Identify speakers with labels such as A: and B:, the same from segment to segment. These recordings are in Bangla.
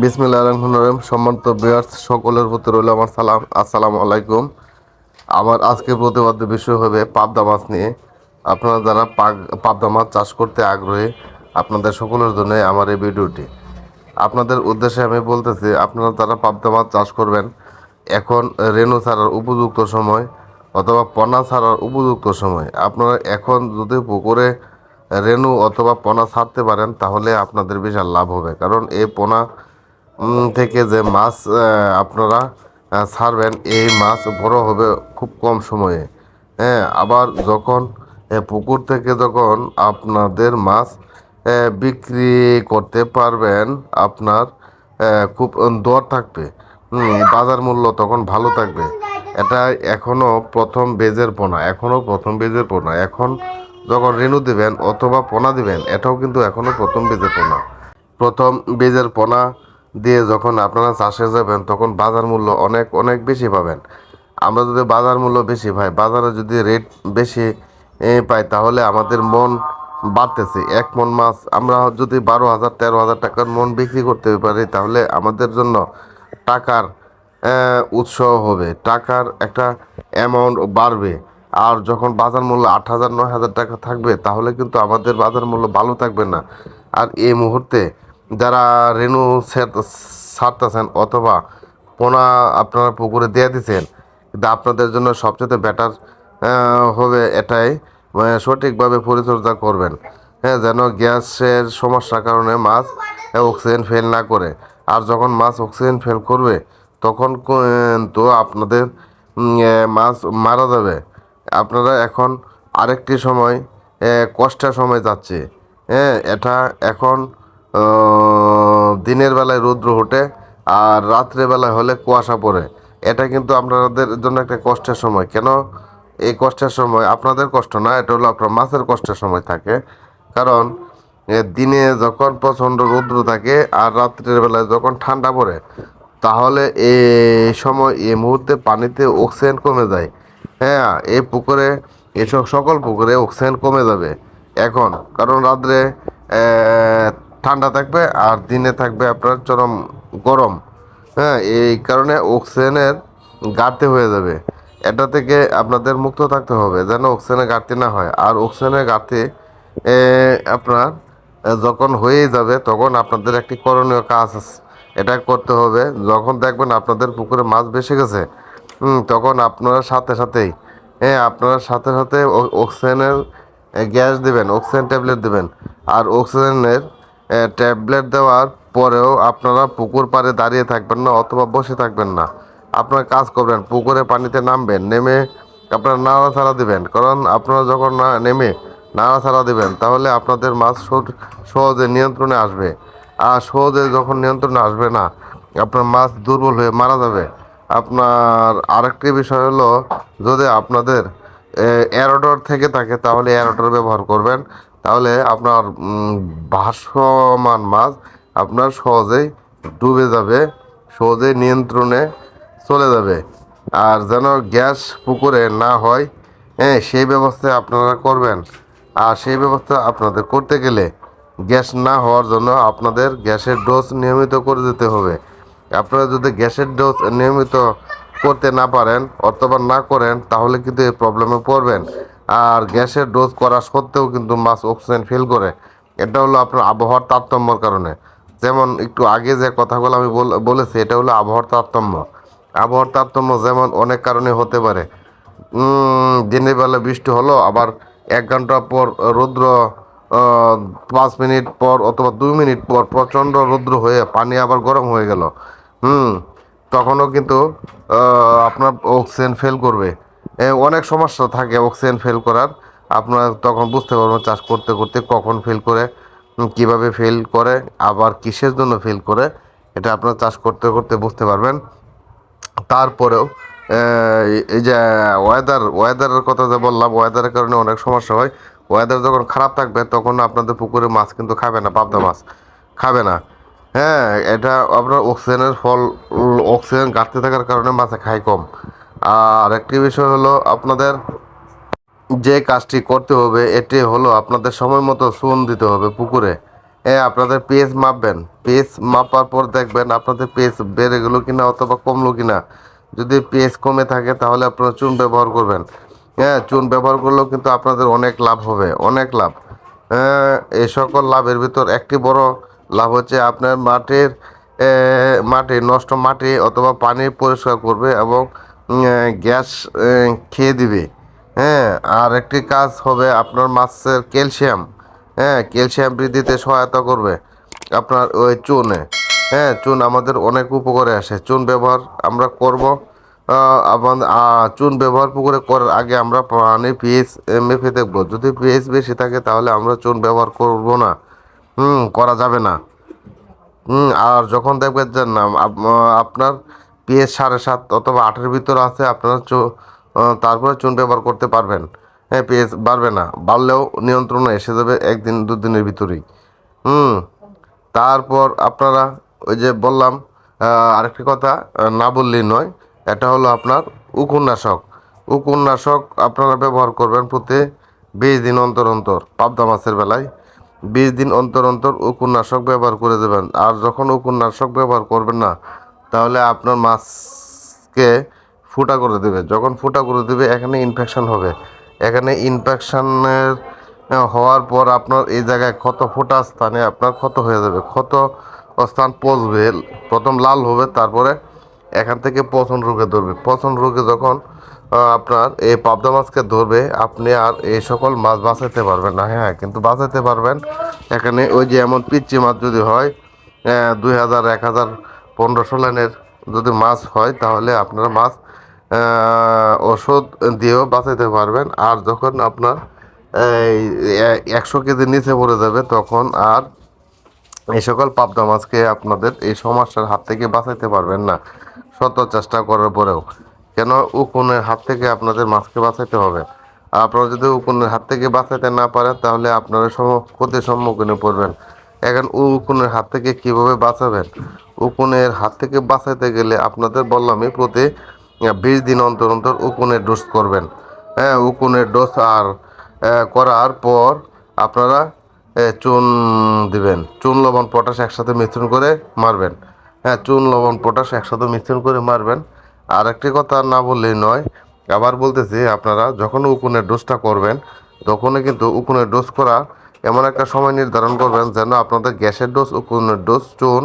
A: বিসমিল্লাহ রহমান রহিম, সম্মানিত বিয়ার্স সকলের প্রতি রইল আমার সালাম। আসসালামু আলাইকুম। আমার আজকের প্রতিবাদ্য বিষয় হবে পাবদা মাছ নিয়ে। আপনারা যারা পাবদা মাছ চাষ করতে আগ্রহী, আপনাদের সকলের জন্য আমার এই ভিডিওটি। আপনাদের উদ্দেশ্যে আমি বলতেছি, আপনারা যারা পাবদা মাছ চাষ করবেন, এখন রেণু ছাড়ার উপযুক্ত সময় অথবা পোনা ছাড়ার উপযুক্ত সময়। আপনারা এখন যদি পুকুরে রেণু অথবা পোনা ছাড়তে পারেন, তাহলে আপনাদের বিশাল লাভ হবে। কারণ এই পোনা থেকে যে মাছ আপনারা ছাড়বেন, এই মাছ বড় হবে খুব কম সময়ে। হ্যাঁ আবার যখন পুকুর থেকে যখন আপনাদের মাছ বিক্রি করতে পারবেন, আপনার খুব দর থাকবে। বাজার মূল্য তখন ভালো থাকবে। এটা এখনও প্রথম বেজের পোনা, এখনও প্রথম বেজের পোনা। এখন যখন রেণু দেবেন অথবা পোনা দিবেন, এটাও কিন্তু এখনও প্রথম বেজের পোনা। প্রথম বেজের পোনা দিয়ে যখন আপনারা চাষে যাবেন, তখন বাজার মূল্য অনেক অনেক বেশি পাবেন। আমরা যদি বাজার মূল্য বেশি পাই, বাজারে যদি রেট বেশি পাই, তাহলে আমাদের মন বাড়তেছে। এক মন মাছ, আমরা যদি বারো হাজার, তেরো হাজার টাকার মন বিক্রি করতে পারি, তাহলে আমাদের জন্য টাকার উৎস হবে। টাকার একটা অ্যামাউন্ট বাড়বে। আর যখন বাজার মূল্য আট হাজার, নয় হাজার টাকা থাকবে, তাহলে কিন্তু আমাদের বাজার মূল্য ভালো থাকবে না। আর এই মুহূর্তে যারা রেনু ছাড়তেছেন অথবা পোনা আপনারা পুকুরে দিয়ে দিচ্ছেন কিন্তু আপনাদের জন্য সবচেয়ে বেটার হবে এটাই মানে সঠিকভাবে পরিচর্যা করবেন। হ্যাঁ যেন গ্যাসের সমস্যার কারণে মাছ অক্সিজেন ফেল না করে। আর যখন মাছ অক্সিজেন ফেল করবে, তখন তো আপনাদের মাছ মারা যাবে। আপনারা এখন আরেকটি সময় কষ্টের সময় যাচ্ছে। হ্যাঁ এটা এখন দিনের বেলায় রৌদ্র ওঠে আর রাত্রে বেলায় হলে কুয়াশা পড়ে। এটা কিন্তু আপনাদের জন্য একটা কষ্টের সময়। কেন? এই কষ্টের সময় আপনাদের কষ্ট না, এটা হলো আপনার মাছের কষ্টের সময় থাকে। কারণ দিনে যখন প্রচণ্ড রৌদ্র থাকে আর রাত্রের বেলায় যখন ঠান্ডা পড়ে, তাহলে এই সময় এই মুহূর্তে পানিতে অক্সিজেন কমে যায়। হ্যাঁ এই পুকুরে, এসব সকল পুকুরে অক্সিজেন কমে যাবে। এখন, কারণ রাত্রে ঠান্ডা থাকবে আর দিনে থাকবে আপনার চরম গরম। হ্যাঁ এই কারণে অক্সিজেনের ঘাটতি হয়ে যাবে। এটা থেকে আপনাদের মুক্ত থাকতে হবে যেন অক্সিজেনের ঘাটতি না হয়। আর অক্সিজেনের ঘাটতি আপনার যখন হয়েই যাবে তখন আপনাদের একটি করণীয় কাজ আছে। এটা করতে হবে, যখন দেখবেন আপনাদের পুকুরে মাছ বেশি গেছে তখন আপনারা সাথে সাথেই হ্যাঁ আপনারা সাথে সাথে অক্সিজেনের গ্যাস দেবেন, অক্সিজেন ট্যাবলেট দেবেন। আর অক্সিজেনের ট্যাবলেট দেওয়ার পরেও আপনারা পুকুর পাড়ে দাঁড়িয়ে থাকবেন না অথবা বসে থাকবেন না। আপনারা কাজ করবেন, পুকুরে পানিতে নামবেন, নেমে আপনারা নাড়াচাড়া দিবেন। কারণ আপনারা যখন না, নেমে নাড়াচাড়া দিবেন, তাহলে আপনাদের মাছ সহ- সহজে নিয়ন্ত্রণে আসবে। আর সহজে যখন নিয়ন্ত্রণে আসবে না, আপনার মাছ দুর্বল হয়ে মারা যাবে। আপনার আরেকটি বিষয় হলো, যদি আপনাদের এরোডর থেকে থাকে, তাহলে এরোডর ব্যবহার করবেন। তাহলে আপনার ভাসমান মাছ আপনার সহজেই ডুবে যাবে, সহজেই নিয়ন্ত্রণে চলে যাবে। আর যেন গ্যাস পুকুরে না হয় হ্যাঁ সেই ব্যবস্থা আপনারা করবেন। আর সেই ব্যবস্থা আপনাদের করতে গেলে গ্যাস না হওয়ার জন্য আপনাদের গ্যাসের ডোজ নিয়মিত করে দিতে হবে। আপনারা যদি গ্যাসের ডোজ নিয়মিত করতে না পারেন অথবা না করেন, তাহলে কিন্তু এই প্রবলেমে পড়বেন। আর গ্যাসের ডোজ করা সত্ত্বেও কিন্তু মাছ অক্সিজেন ফেল করে। এটা হলো আপনার আবহাওয়ার তারতম্যর কারণে। যেমন একটু আগে যে কথাগুলো আমি বল- বলেছি, এটা হলো আবহাওয়ার তারতম্য। আবহাওয়ার তারতম্য যেমন অনেক কারণে হতে পারে। দিনের বেলা বৃষ্টি হলো, আবার এক ঘণ্টা পর রৌদ্র পাঁচ মিনিট পর অথবা দুই মিনিট পর প্রচণ্ড রৌদ্র হয়ে পানি আবার গরম হয়ে গেল। হুম, তখনও কিন্তু আপনার অক্সিজেন ফেল করবে। অনেক সমস্যা থাকে অক্সিজেন ফেল করার। আপনারা তখন বুঝতে পারবেন চাষ করতে করতে কখন ফেল করে কীভাবে ফেল করে, আবার কিসের জন্য ফেল করে, এটা আপনারা চাষ করতে করতে বুঝতে পারবেন। তারপরেও এই যে ওয়েদার ওয়েদারের কথা যে বললাম ওয়েদারের কারণে অনেক সমস্যা হয়। ওয়েদার যখন খারাপ থাকবে, তখন আপনাদের পুকুরে মাছ কিন্তু খাবে না, পাবদা মাছ খাবে না। হ্যাঁ এটা আপনার অক্সিজেনের ফল অক্সিজেন ঘাটতি থাকার কারণে মাছে খায় কম। আর একটি বিষয় হলো আপনাদের যে কাজটি করতে হবে, এটি হলো আপনাদের সময় মতো চুন দিতে হবে পুকুরে। হ্যাঁ আপনাদের পেজ মাপবেন। পেজ মাপার পর দেখবেন আপনাদের পেজ বেড়ে গেলো কিনা অথবা কমলো কিনা। যদি পেজ কমে থাকে তাহলে আপনারা চুন ব্যবহার করবেন। হ্যাঁ চুন ব্যবহার করলেও কিন্তু আপনাদের অনেক লাভ হবে, অনেক লাভ। এই সকল লাভের ভিতর একটি বড় লাভ হচ্ছে আপনার মাটির মাটি নষ্ট মাটি অথবা পানি পরিষ্কার করবে এবং গ্যাস খেয়ে দিবে। হ্যাঁ আর একটি কাজ হবে আপনার মাছের ক্যালসিয়াম। হ্যাঁ ক্যালসিয়াম বৃদ্ধিতে সহায়তা করবে আপনার ওই চুনে। হ্যাঁ চুন আমাদের অনেক উপকারে আসে। চুন ব্যবহার আমরা করব আমাদের চুন ব্যবহার পুকুরে করার আগে আমরা পানি, পিএইচ মেপে দেখব। যদি পিএইচ বেশি থাকে তাহলে আমরা চুন ব্যবহার করব না। হুম, করা যাবে না। হুম, আর যখন দেখবেন যে না আপনার পিএস সাড়ে সাত অথবা আটের ভিতরে আছে, আপনারা চু- তারপরে চুন ব্যবহার করতে পারবেন। হ্যাঁ পিএস বাড়বে না, বাড়লেও নিয়ন্ত্রণে এসে যাবে একদিন, দুদিনের ভিতরেই। হুম, তারপর আপনারা ওই যে বললাম আরেকটি কথা না বললেই নয়, এটা হলো আপনার উকুন্নাশক। উকুন্নাশক আপনারা ব্যবহার করবেন প্রতি বিশ দিন অন্তর অন্তর, পাবদা মাছের বেলায়। বিশ দিন অন্তর অন্তর উকুন্নাশক ব্যবহার করে দেবেন। আর যখন উকুন্নাশক ব্যবহার করবেন না তাহলে আপনার মাছকে ফুটা করে দেবে। যখন ফুটা করে দেবে, এখানে ইনফেকশান হবে। এখানে ইনফেকশানের হওয়ার পর আপনার এই জায়গায় ক্ষত ফোটা স্থানে আপনার ক্ষত হয়ে যাবে। ক্ষত স্থান পচবে, প্রথম লাল হবে, তারপরে এখান থেকে পচন রোগে ধরবে। পচন রোগে যখন আপনার এই পাবদা মাছকে ধরবে, আপনি আর এই সকল মাছ বাঁচাতে পারবেন না। হ্যাঁ কিন্তু বাঁচাতে পারবেন। এখানে ওই যে এমন পিচ্চি মাছ যদি হয় দুই হাজার, এক হাজার পনেরোশো লাইনের যদি মাছ হয়, তাহলে আপনারা মাছ ওষুধ দিয়েও বাঁচাতে পারবেন। আর যখন আপনার একশো কেজির নিচে পড়ে যাবে, তখন আর এই সকল পাবদা মাছকে আপনাদের এই সমস্যার হাত থেকে বাঁচাইতে পারবেন না। শত চেষ্টা করার পরেও। কেন? উকুনের হাত থেকে আপনাদের মাছকে বাঁচাইতে হবে। আপনারা যদি উকুনের হাত থেকে বাঁচাইতে না পারেন, তাহলে আপনারা সম, ক্ষতির সম্মুখীনে পড়বেন। এখন উকুনের হাত থেকে কীভাবে বাঁচাবেন? উকুনের হাত থেকে বাঁচাইতে গেলে আপনাদের বললামই, প্রতি বিশ দিন অন্তর অন্তর উকুনের ডোজ করবেন। হ্যাঁ উকুনের ডোজ আর করার পর আপনারা চুন দিবেন। চুন, লবণ পটাশ একসাথে মিশ্রণ করে মারবেন। হ্যাঁ চুন, লবণ পটাশ একসাথে মিশ্রণ করে মারবেন। আর একটি কথা না বললেই নয়, আবার বলতেছি, আপনারা যখন উকুনের ডোজটা করবেন, তখনই কিন্তু উকুনের ডোজ করা এমন একটা সময় নির্ধারণ করবেন যেন আপনাদের গ্যাসের ডোজ ও উকুনের ডোজ চুন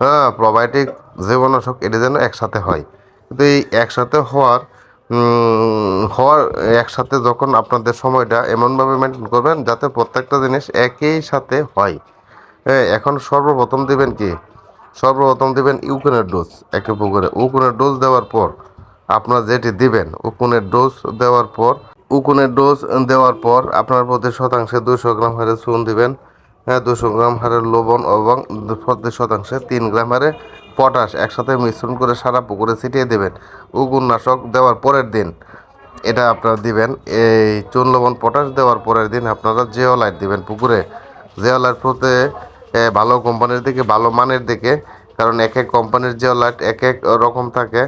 A: হ্যাঁ প্রোবায়োটিক জীবাণুনাশক এটি যেন একসাথে হয়। কিন্তু এই একসাথে হওয়ার হওয়ার একসাথে যখন আপনাদের সময়টা এমনভাবে মেনটেন করবেন যাতে প্রত্যেকটা জিনিস একই সাথে হয়। হ্যাঁ এখন সর্বপ্রথম দেবেন কি? সর্বপ্রথম দেবেন ইউকুনের ডোজ একটা পুকুরে উকুনের ডোজ দেওয়ার পর আপনারা যেটি দিবেন উকুনের ডোজ দেওয়ার পর উকুনের ডোজ দেওয়ার পর আপনার প্রতি শতাংশে দুশো গ্রাম হারে চুন দিবেন। হ্যাঁ দুশো গ্রাম হারে লবণ এবং প্রতি শতাংশে তিন গ্রাম হারে পটাশ একসাথে মিশ্রণ করে সারা পুকুরে ছিটিয়ে দেবেন। উকুন্নাশক দেওয়ার পরের দিন এটা আপনারা দিবেন। এই চুন, লবণ, পটাশ দেওয়ার পরের দিন আপনারা জিওলাইট দিবেন পুকুরে। জিওলাইট প্রতি ভালো কোম্পানির দিকে, ভালো মানের দিকে, কারণ এক এক কোম্পানির জিওলাইট এক এক রকম থাকে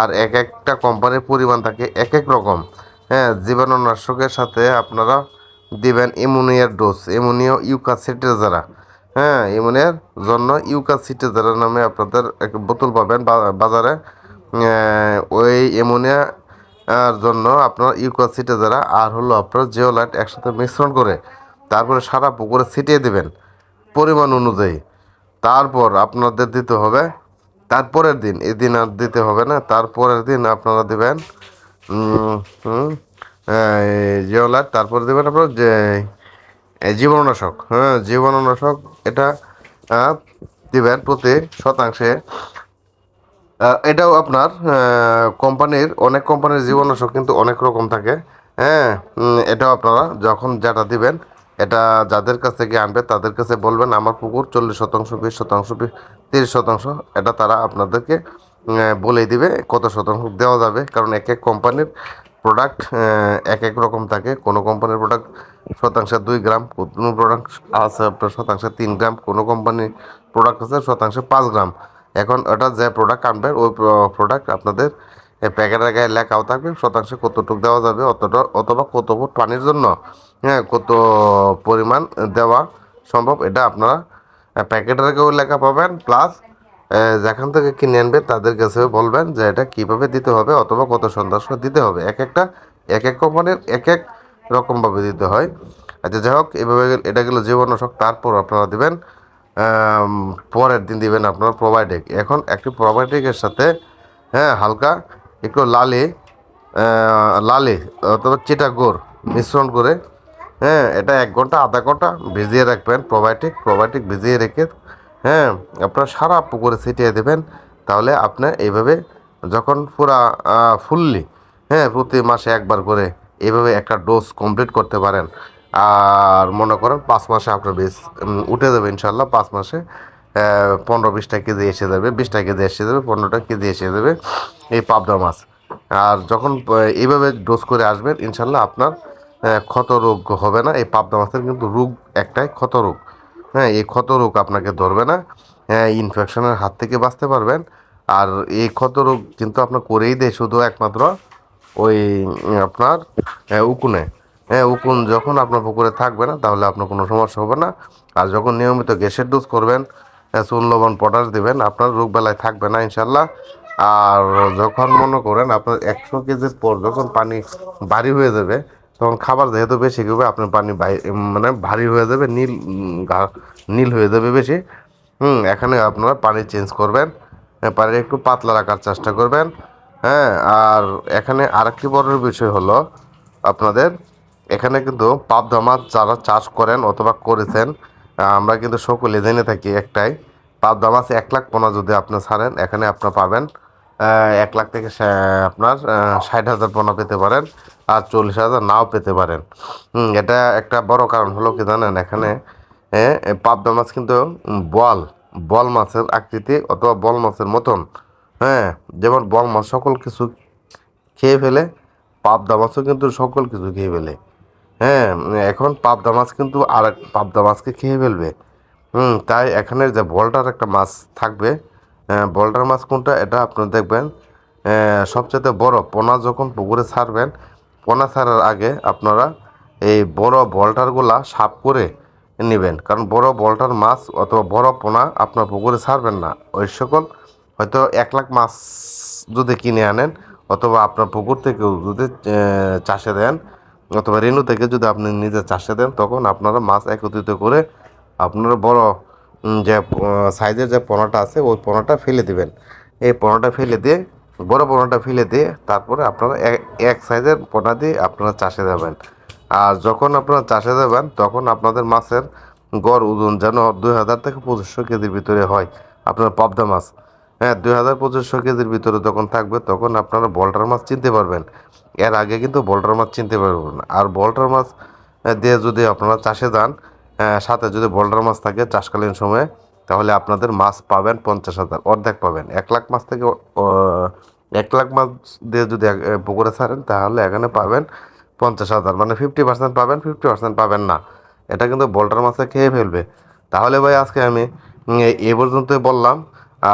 A: আর এক একটা কোম্পানির পরিমাণ থাকে এক এক রকম। হ্যাঁ জীবাণুনাশকের সাথে আপনারা দিবেন ইমোনিয়ার ডোজ, ইমোনিয়া ইউকাসিটেজারা। হ্যাঁ ইমোনিয়ার জন্য ইউকাসিটেজারা নামে আপনাদের এক বোতল পাবেন বাজারে। ওই এমোনিয়া আর জন্য আপনার ইউকাসিটে যারা আর হলো আপনার জিওলাইট একসাথে মিশ্রণ করে তারপরে সারা পুকুরে ছিটিয়ে দেবেন পরিমাণ অনুযায়ী। তারপর আপনাদের দিতে হবে, তারপরের দিন, এদিন আর দিতে হবে না, তারপরের দিন আপনারা দেবেন উম, তারপর এই দেবেন আপনার যে জীবাণুনাশক হ্যাঁ জীবাণুনাশক এটা দিবেন প্রতি শতাংশে। এটাও আপনার কোম্পানির অনেক কোম্পানির জীবাণুনাশক কিন্তু অনেক রকম থাকে। হ্যাঁ এটাও আপনারা যখন যেটা দিবেন এটা যাদের কাছ থেকে আনবে তাদের কাছে বলবেন আমার পুকুর চল্লিশ শতাংশ বিশ শতাংশ তিরিশ শতাংশ এটা তারা আপনাদেরকে বলেই দিবে কত শতাংশ দেওয়া যাবে। কারণ এক এক কোম্পানির প্রোডাক্ট এক এক রকম থাকে। কোনো কোম্পানির প্রোডাক্ট শতাংশে দুই গ্রাম, কোনো প্রোডাক্ট আছে আপনার শতাংশে তিন গ্রাম, কোনো কোম্পানির প্রোডাক্ট আছে শতাংশে পাঁচ গ্রাম। এখন ওটা যে প্রোডাক্ট আনবেন ওই প্রোডাক্ট আপনাদের প্যাকেটের গায়ে লেখাও থাকবে শতাংশে কতটুকু দেওয়া যাবে, অতটা, অথবা কত ফুট পানির জন্য হ্যাঁ কত পরিমাণ দেওয়া সম্ভব। এটা আপনারা প্যাকেটের কেউ লেখা পাবেন প্লাস যেখান থেকে কিনে আনবে, তাদের কাছেও বলবেন যে এটা কীভাবে দিতে হবে অথবা কত সময় দিতে হবে। এক একটা, এক এক কোম্পানির এক এক রকমভাবে দিতে হয়। আচ্ছা যাই হোক, এভাবে এটা গেলো জীবাণুশক তারপর আপনারা দেবেন পরের দিন দিবেন আপনার প্রোবায়োটিক এখন একটি প্রোবায়োটিকের সাথে হ্যাঁ হালকা একটু লালি লালি অথবা চিটা গুড় মিশ্রণ করে হ্যাঁ এটা এক ঘণ্টা, আধা ঘণ্টা ভিজিয়ে রাখবেন প্রোবায়োটিক প্রোবায়োটিক ভিজিয়ে রেখে হ্যাঁ আপনার সারা পুকুরে ছিটিয়ে দেবেন, তাহলে আপনার এইভাবে যখন পুরা ফুললি হ্যাঁ প্রতি মাসে একবার করে এইভাবে একটা ডোজ কমপ্লিট করতে পারেন। আর মনে করেন পাঁচ মাসে আপনার বেশ উঠে যাবে ইনশাল্লাহ পাঁচ মাসে পনেরো বিশটা কেজি এসে যাবে, বিশটা কেজি এসে যাবে, পনেরোটা কেজি এসে যাবে এই পাবদা মাছ। আর যখন এইভাবে ডোজ করে আসবেন ইনশাল্লাহ আপনার ক্ষত রোগ হবে না, এই পাবদা মাছের কিন্তু রোগ একটাই ক্ষত রোগ হ্যাঁ এই ক্ষত রোগ আপনাকে ধরবে না। হ্যাঁ ইনফেকশনের হাত থেকে বাঁচতে পারবেন। আর এই ক্ষত রোগ কিন্তু আপনার করেই দেয় শুধু একমাত্র ওই আপনার আহ, উকুনে। হ্যাঁ উকুন যখন আপনার পুকুরে থাকবে না তাহলে আপনার কোনো সমস্যা হবে না। আর যখন নিয়মিত গ্যাসের ডোজ করবেন হ্যাঁ, চুন লবণ পটাশ দেবেন আপনার রোগ বেলায় থাকবে না ইনশাল্লাহ আর যখন মনে করেন আপনার একশো কেজির পর যখন পানি ভারী হয়ে যাবে তখন খাবার যেহেতু বেশি খাবে, আপনার পানি মানে ভারী হয়ে যাবে, নীল নীল হয়ে যাবে বেশি। হুম, এখানে আপনারা পানি চেঞ্জ করবেন পানি একটু পাতলা রাখার চেষ্টা করবেন। হ্যাঁ আর এখানে আরেকটি বড় বিষয় হলো আপনাদের, এখানে কিন্তু পাবদা মাছ যারা চাষ করেন অথবা করেছেন আমরা কিন্তু সকলে জেনে থাকি একটাই, পাবদা মাছ এক লাখ পোনা যদি আপনি ছাড়েন, এখানে আপনার পাবেন এক লাখ থেকে আপনার ষাট হাজার পোনা পেতে পারেন আর চল্লিশ হাজার নাও পেতে পারেন। এটা একটা বড় কারণ হলো কি জানেন, এখানে পাবদা মাছ কিন্তু বল বল মাছের আকৃতি অথবা বল মাছের মতন। হ্যাঁ যেমন বল মাছ সকল কিছু খেয়ে ফেলে, পাবদা মাছও কিন্তু সকল কিছু খেয়ে ফেলে। হ্যাঁ এখন পাবদা মাছ কিন্তু আর পাবদা মাছকে খেয়ে ফেলবে। হুম, তাই এখানে যে বলটার একটা মাছ থাকবে আহ, বলটার মাছ কোনটা? এটা আপনারা দেখবেন। আহ, সবচেয়ে বড় পোনা যখন পুকুরে ছাড়বেন পোনা ছাড়ার আগে আপনারা এই বড় বলটারগুলা সাফ করে নেবেন। কারণ বড় বলটার মাছ অথবা বড় পোনা আপনার পুকুরে ছাড়বেন না। ওই সকল হয়তো এক লাখ মাছ যদি কিনে আনেন অথবা আপনার পুকুর থেকেও যদি চাষে দেন অথবা রেণু থেকে যদি আপনি নিজে চাষে দেন তখন আপনারা মাছ একত্রিত করে আপনারা বড় যে সাইজের যে পোনাটা আছে, ওই পোনাটা ফেলে দিবেন। এই পোনাটা ফেলে দিয়ে, বড় পোনাটা ফেলে দিয়ে, তারপরে আপনারা এক- সাইজের পোনা দিয়ে আপনারা চাষে যাবেন। আর যখন আপনারা চাষে যাবেন, তখন আপনাদের মাছের গড় ওজন যেন দুই হাজার থেকে পঁচিশশো কেজির ভিতরে হয়। আপনার পাবদা মাছ হ্যাঁ দুই হাজার পঁচিশশো কেজির ভিতরে যখন থাকবে, তখন আপনারা বল্টার মাছ চিনতে পারবেন। এর আগে কিন্তু বল্টার মাছ চিনতে পারবেন আর বল্টার মাছ দিয়ে যদি আপনারা চাষে যান সাথে যদি বল্টার মাছ থাকে চাষকালীন সময়ে, তাহলে আপনাদের মাছ পাবেন পঞ্চাশ হাজার, অর্ধেক পাবেন। এক লাখ মাছ থেকে এক লাখ মাছ দিয়ে যদি পুকুরে ছাড়েন, তাহলে এখানে পাবেন পঞ্চাশ হাজার। মানে ফিফটি পার্সেন্ট পাবেন ফিফটি পার্সেন্ট পাবেন না। এটা কিন্তু বল্টার মাছে খেয়ে ফেলবে। তাহলে ভাই, আজকে আমি এ পর্যন্তই বললাম।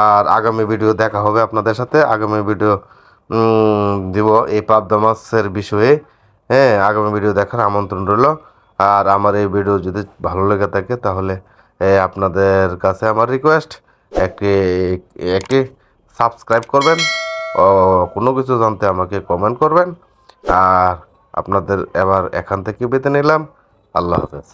A: আর আগামী ভিডিও দেখা হবে আপনাদের সাথে। আগামী ভিডিও দিব এই পাবদা মাছের বিষয়ে। হ্যাঁ আগামী ভিডিও দেখার আমন্ত্রণ রইল। আর আমার এই ভিডিও যদি ভালো লেগে থাকে, তাহলে আপনাদের কাছে আমার রিকোয়েস্ট একে একে সাবস্ক্রাইব করবেন, ও, কোনো কিছু জানতে আমাকে কমেন্ট করবেন, আর আপনাদের এবার এখান থেকে বেঁধে নিলাম, আল্লাহ হাফেজ।